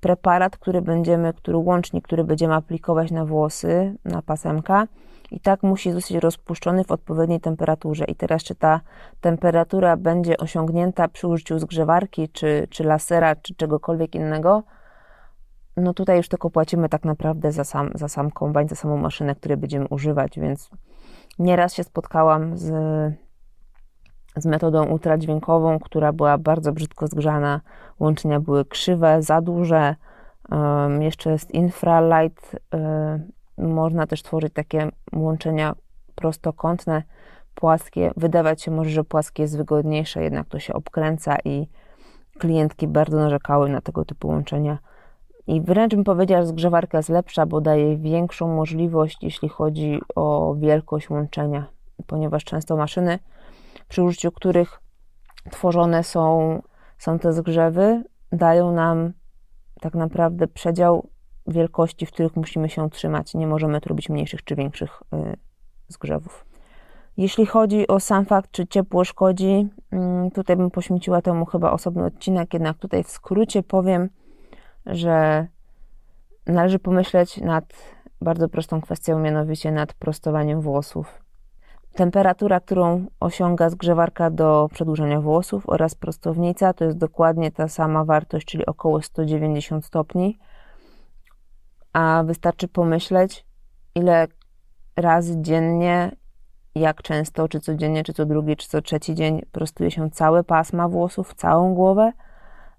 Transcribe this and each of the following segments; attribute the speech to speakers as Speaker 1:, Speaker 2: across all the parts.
Speaker 1: preparat, który będziemy, który łącznik, który będziemy aplikować na włosy, na pasemka, i tak musi zostać rozpuszczony w odpowiedniej temperaturze. I teraz, czy ta temperatura będzie osiągnięta przy użyciu zgrzewarki, czy, czy lasera, czy czegokolwiek innego, no tutaj już tylko płacimy tak naprawdę za sam, za sam kombajn, za samą maszynę, której będziemy używać, więc nieraz się spotkałam z, z metodą ultradźwiękową, która była bardzo brzydko zgrzana, łączenia były krzywe, za duże, um, jeszcze jest infralight, um, można też tworzyć takie łączenia prostokątne, płaskie. Wydawać się może, że płaskie jest wygodniejsze, jednak to się obkręca i klientki bardzo narzekały na tego typu łączenia. I wręcz bym powiedziała, że zgrzewarka jest lepsza, bo daje większą możliwość, jeśli chodzi o wielkość łączenia, ponieważ często maszyny, przy użyciu których tworzone są, są te zgrzewy, dają nam tak naprawdę przedział wielkości, w których musimy się trzymać. Nie możemy robić mniejszych czy większych y, zgrzewów. Jeśli chodzi o sam fakt, czy ciepło szkodzi, mm, tutaj bym poświęciła temu chyba osobny odcinek, jednak tutaj w skrócie powiem, że należy pomyśleć nad bardzo prostą kwestią, mianowicie nad prostowaniem włosów. Temperatura, którą osiąga zgrzewarka do przedłużenia włosów oraz prostownica, to jest dokładnie ta sama wartość, czyli około 190 stopni. A wystarczy pomyśleć, ile razy dziennie, jak często, czy codziennie, czy co drugi, czy co trzeci dzień prostuje się całe pasma włosów, całą głowę,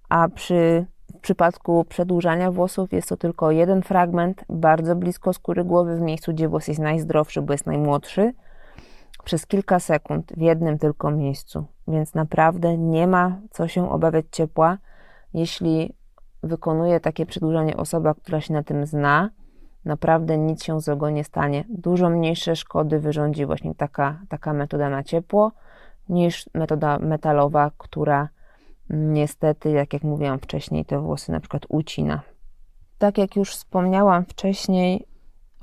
Speaker 1: a przy w przypadku przedłużania włosów jest to tylko jeden fragment, bardzo blisko skóry głowy, w miejscu, gdzie włos jest najzdrowszy, bo jest najmłodszy, przez kilka sekund w jednym tylko miejscu. Więc naprawdę nie ma co się obawiać ciepła, jeśli wykonuje takie przedłużanie osoba, która się na tym zna, naprawdę nic się złego nie stanie. Dużo mniejsze szkody wyrządzi właśnie taka, taka metoda na ciepło niż metoda metalowa, która niestety, jak, jak mówiłam wcześniej, te włosy na przykład ucina. Tak jak już wspomniałam wcześniej,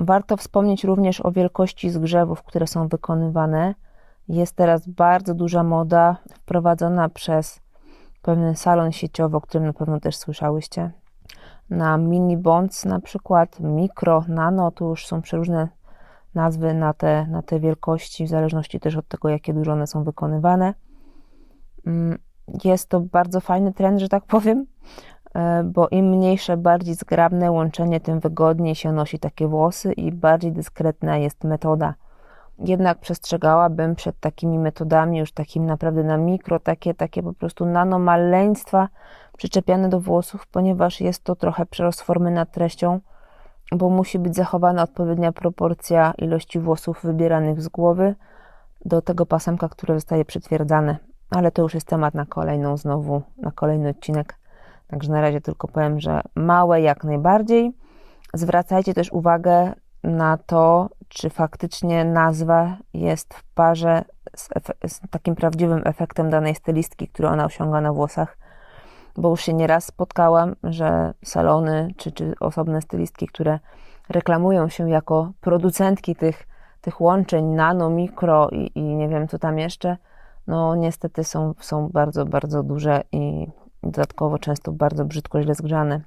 Speaker 1: warto wspomnieć również o wielkości zgrzewów, które są wykonywane. Jest teraz bardzo duża moda wprowadzona przez pewien salon sieciowy, o którym na pewno też słyszałyście. Na mini bonds na przykład, mikro, nano, tu już są przeróżne nazwy na te, na te wielkości, w zależności też od tego, jakie dużo one są wykonywane. Mm, jest to bardzo fajny trend, że tak powiem, bo im mniejsze, bardziej zgrabne łączenie, tym wygodniej się nosi takie włosy i bardziej dyskretna jest metoda jednak przestrzegałabym przed takimi metodami, już takim naprawdę na mikro, takie, takie po prostu nanomaleństwa przyczepiane do włosów, ponieważ jest to trochę przerost formy nad treścią, bo musi być zachowana odpowiednia proporcja ilości włosów wybieranych z głowy do tego pasemka, które zostaje przytwierdzane. Ale to już jest temat na kolejną znowu, na kolejny odcinek. Także na razie tylko powiem, że małe jak najbardziej. Zwracajcie też uwagę na to, czy faktycznie nazwa jest w parze z, z, takim prawdziwym efektem danej stylistki, który ona osiąga na włosach. Bo już się nieraz spotkałam, że salony czy, czy osobne stylistki, które reklamują się jako producentki tych, tych łączeń nano, mikro i, i nie wiem co tam jeszcze, no niestety są, są bardzo, bardzo duże i dodatkowo często bardzo brzydko źle zgrzane.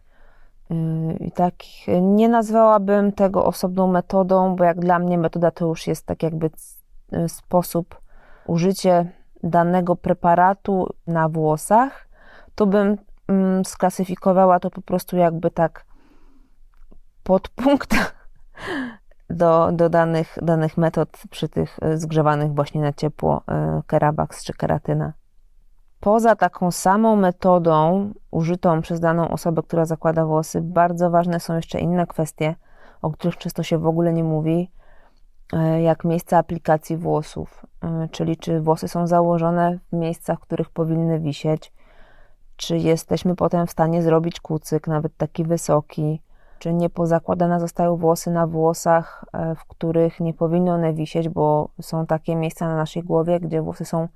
Speaker 1: I tak nie nazwałabym tego osobną metodą, bo jak dla mnie metoda to już jest tak jakby sposób użycie danego preparatu na włosach, to bym mm, sklasyfikowała to po prostu jakby tak podpunkt do, do danych, danych metod przy tych zgrzewanych właśnie na ciepło Kerabax czy keratyna. Poza taką samą metodą użytą przez daną osobę, która zakłada włosy, bardzo ważne są jeszcze inne kwestie, o których często się w ogóle nie mówi, e, jak miejsca aplikacji włosów, e, czyli czy włosy są założone w miejscach, w których powinny wisieć, czy jesteśmy potem w stanie zrobić kucyk, nawet taki wysoki, czy nie pozakładane zostają włosy na włosach, e, w których nie powinny one wisieć, bo są takie miejsca na naszej głowie, gdzie włosy są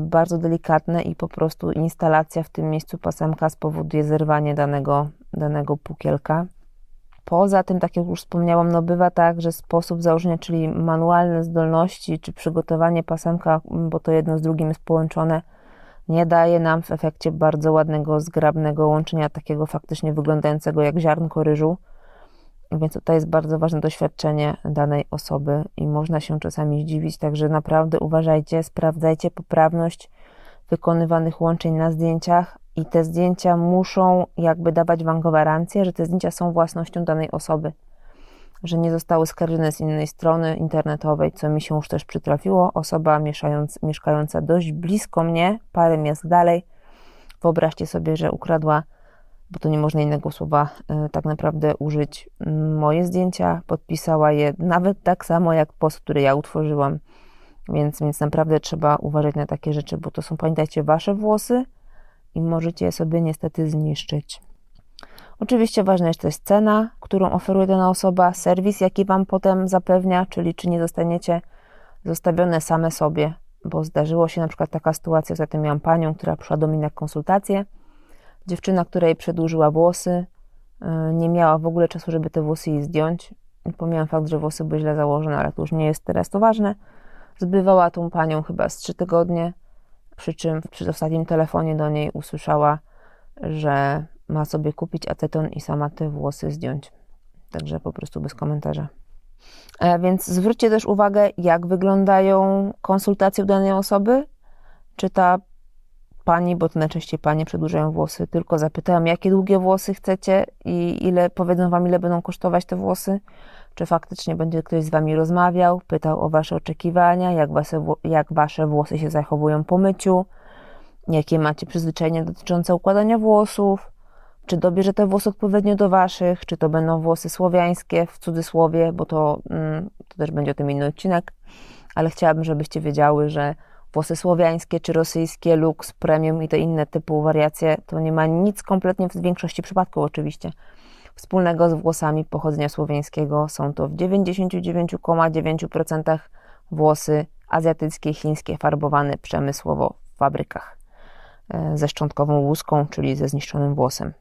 Speaker 1: bardzo delikatne i po prostu instalacja w tym miejscu pasemka spowoduje zerwanie danego, danego pukielka. Poza tym, tak jak już wspomniałam, no bywa tak, że sposób założenia, czyli manualne zdolności, czy przygotowanie pasemka, bo to jedno z drugim jest połączone, nie daje nam w efekcie bardzo ładnego, zgrabnego łączenia, takiego faktycznie wyglądającego jak ziarnko ryżu. Więc tutaj jest bardzo ważne doświadczenie danej osoby i można się czasami zdziwić, także naprawdę uważajcie, sprawdzajcie poprawność wykonywanych łączeń na zdjęciach i te zdjęcia muszą jakby dawać Wam gwarancję, że te zdjęcia są własnością danej osoby, że nie zostały skarżone z innej strony internetowej, co mi się już też przytrafiło. Osoba mieszając, mieszkająca dość blisko mnie, parę miast dalej, wyobraźcie sobie, że ukradła bo to nie można innego słowa y, tak naprawdę użyć. Moje zdjęcia podpisała je nawet tak samo jak post, który ja utworzyłam. Więc, więc naprawdę trzeba uważać na takie rzeczy, bo to są, pamiętajcie, wasze włosy i możecie je sobie niestety zniszczyć. Oczywiście ważna jest też cena, którą oferuje dana osoba, serwis, jaki wam potem zapewnia, czyli czy nie zostaniecie zostawione same sobie, bo zdarzyło się na przykład taka sytuacja, ostatnio miałam panią, która przyszła do mnie na konsultację, Dziewczyna, która jej przedłużyła włosy, y, nie miała w ogóle czasu, żeby te włosy jej zdjąć. Pomijam fakt, że włosy były źle założone, ale to już nie jest teraz to ważne. Zbywała tą panią chyba z trzy tygodnie, przy czym przy ostatnim telefonie do niej usłyszała, że ma sobie kupić aceton i sama te włosy zdjąć. Także po prostu bez komentarza. E, więc zwróćcie też uwagę, jak wyglądają konsultacje u danej osoby. Czy ta pani, bo to najczęściej panie przedłużają włosy, tylko zapytałam, jakie długie włosy chcecie i ile, powiedzą wam, ile będą kosztować te włosy, czy faktycznie będzie ktoś z wami rozmawiał, pytał o wasze oczekiwania, jak wasze, jak wasze włosy się zachowują po myciu, jakie macie przyzwyczajenia dotyczące układania włosów, czy dobierze te włosy odpowiednio do waszych, czy to będą włosy słowiańskie, w cudzysłowie, bo to, mm, to też będzie o tym inny odcinek, ale chciałabym, żebyście wiedziały, że włosy słowiańskie czy rosyjskie, lux, premium i te inne typu wariacje, to nie ma nic kompletnie w większości przypadków oczywiście wspólnego z włosami pochodzenia słowiańskiego. Są to w 99,9% włosy azjatyckie, chińskie, farbowane przemysłowo w fabrykach e, ze szczątkową łuską, czyli ze zniszczonym włosem.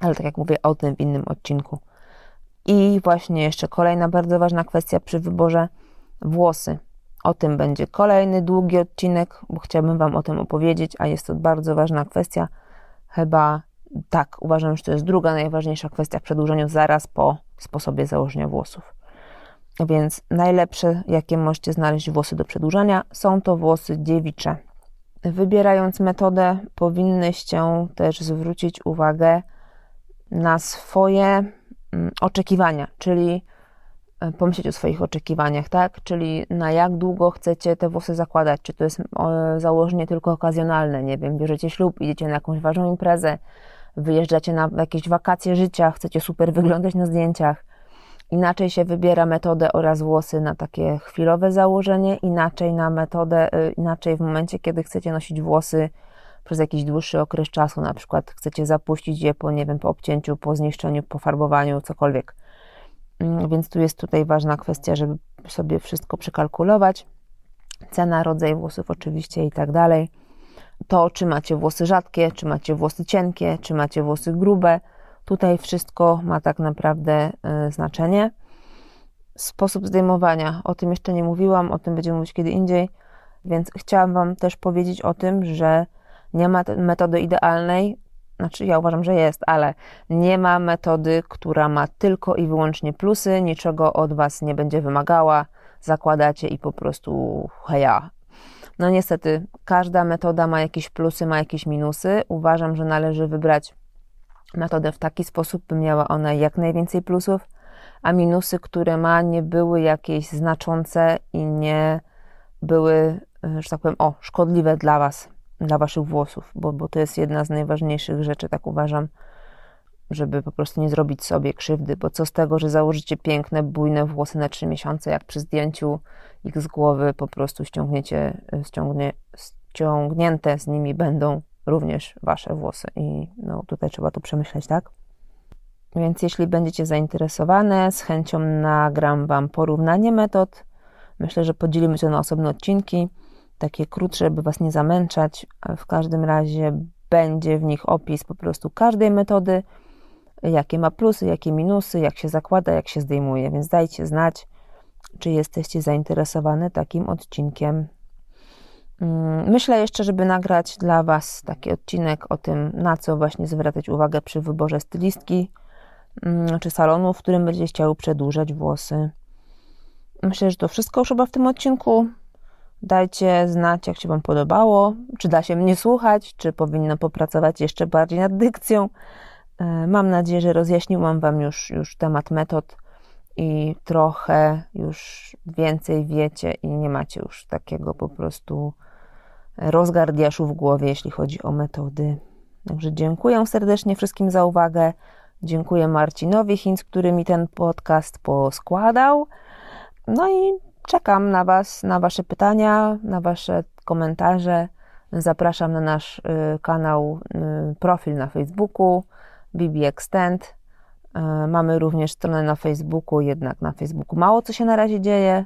Speaker 1: Ale tak jak mówię, o tym w innym odcinku. I właśnie jeszcze kolejna bardzo ważna kwestia przy wyborze włosy. O tym będzie kolejny długi odcinek, bo chciałabym Wam o tym opowiedzieć, a jest to bardzo ważna kwestia. Chyba tak, uważam, że to jest druga najważniejsza kwestia w przedłużeniu zaraz po sposobie założenia włosów. Więc najlepsze, jakie możecie znaleźć włosy do przedłużania, są to włosy dziewicze. Wybierając metodę, powinnyście też zwrócić uwagę na swoje mm, oczekiwania, czyli pomyśleć o swoich oczekiwaniach, tak? Czyli na jak długo chcecie te włosy zakładać? Czy to jest założenie tylko okazjonalne? Nie wiem, bierzecie ślub, idziecie na jakąś ważną imprezę, wyjeżdżacie na jakieś wakacje życia, chcecie super wyglądać na zdjęciach. Inaczej się wybiera metodę oraz włosy na takie chwilowe założenie, inaczej na metodę, y, inaczej w momencie, kiedy chcecie nosić włosy przez jakiś dłuższy okres czasu, na przykład chcecie zapuścić je po, nie wiem, po obcięciu, po zniszczeniu, po farbowaniu, cokolwiek więc tu jest tutaj ważna kwestia, żeby sobie wszystko przekalkulować. Cena, rodzaj włosów oczywiście i tak dalej. To, czy macie włosy rzadkie, czy macie włosy cienkie, czy macie włosy grube. Tutaj wszystko ma tak naprawdę y, znaczenie. Sposób zdejmowania, o tym jeszcze nie mówiłam, o tym będziemy mówić kiedy indziej, więc chciałam Wam też powiedzieć o tym, że nie ma metody idealnej, znaczy, ja uważam, że jest, ale nie ma metody, która ma tylko i wyłącznie plusy, niczego od Was nie będzie wymagała, zakładacie i po prostu heja. No niestety, każda metoda ma jakieś plusy, ma jakieś minusy. Uważam, że należy wybrać metodę w taki sposób, by miała ona jak najwięcej plusów, a minusy, które ma, nie były jakieś znaczące i nie były, że tak powiem, o, szkodliwe dla Was dla waszych włosów, bo, bo to jest jedna z najważniejszych rzeczy, tak uważam, żeby po prostu nie zrobić sobie krzywdy, bo co z tego, że założycie piękne, bujne włosy na trzy miesiące, jak przy zdjęciu ich z głowy po prostu ściągniecie, ściągnie, ściągnięte z nimi będą również wasze włosy i no tutaj trzeba to przemyśleć, tak? Więc jeśli będziecie zainteresowane, z chęcią nagram Wam porównanie metod. Myślę, że podzielimy się na osobne odcinki takie krótsze, by Was nie zamęczać. W każdym razie będzie w nich opis po prostu każdej metody, jakie ma plusy, jakie minusy, jak się zakłada, jak się zdejmuje. Więc dajcie znać, czy jesteście zainteresowane takim odcinkiem. Mm, Myślę jeszcze, żeby nagrać dla Was taki odcinek o tym, na co właśnie zwracać uwagę przy wyborze stylistki mm, czy salonu, w którym będziecie chciały przedłużać włosy. Myślę, że to wszystko już chyba w tym odcinku. Dajcie znać, jak się Wam podobało, czy da się mnie słuchać, czy powinno popracować jeszcze bardziej nad dykcją. E, Mam nadzieję, że rozjaśniłam Wam już, już temat metod i trochę już więcej wiecie i nie macie już takiego po prostu rozgardiaszu w głowie, jeśli chodzi o metody. Także dziękuję serdecznie wszystkim za uwagę. Dziękuję Marcinowi Hinz, który mi ten podcast poskładał. No i czekam na Was, na Wasze pytania, na Wasze komentarze. Zapraszam na nasz y, kanał, y, profil na Facebooku BB Extend. Y, mamy również stronę na Facebooku, jednak na Facebooku mało co się na razie dzieje.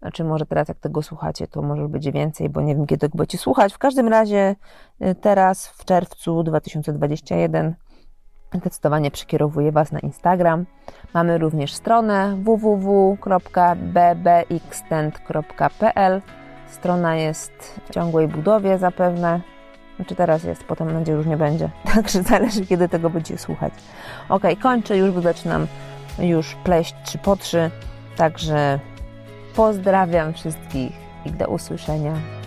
Speaker 1: Znaczy, może teraz, jak tego słuchacie, to może będzie więcej, bo nie wiem, kiedy tego będziecie słuchać. W każdym razie, teraz w czerwcu 2021 zdecydowanie przekierowuję Was na Instagram. Mamy również stronę www.bbxtend.pl. Strona jest w ciągłej budowie zapewne. Znaczy teraz jest, potem mam nadzieję, już nie będzie. Także zależy, kiedy tego będzie słuchać. Ok, kończę już, bo zaczynam już pleść 3 po 3. Także pozdrawiam wszystkich i do usłyszenia.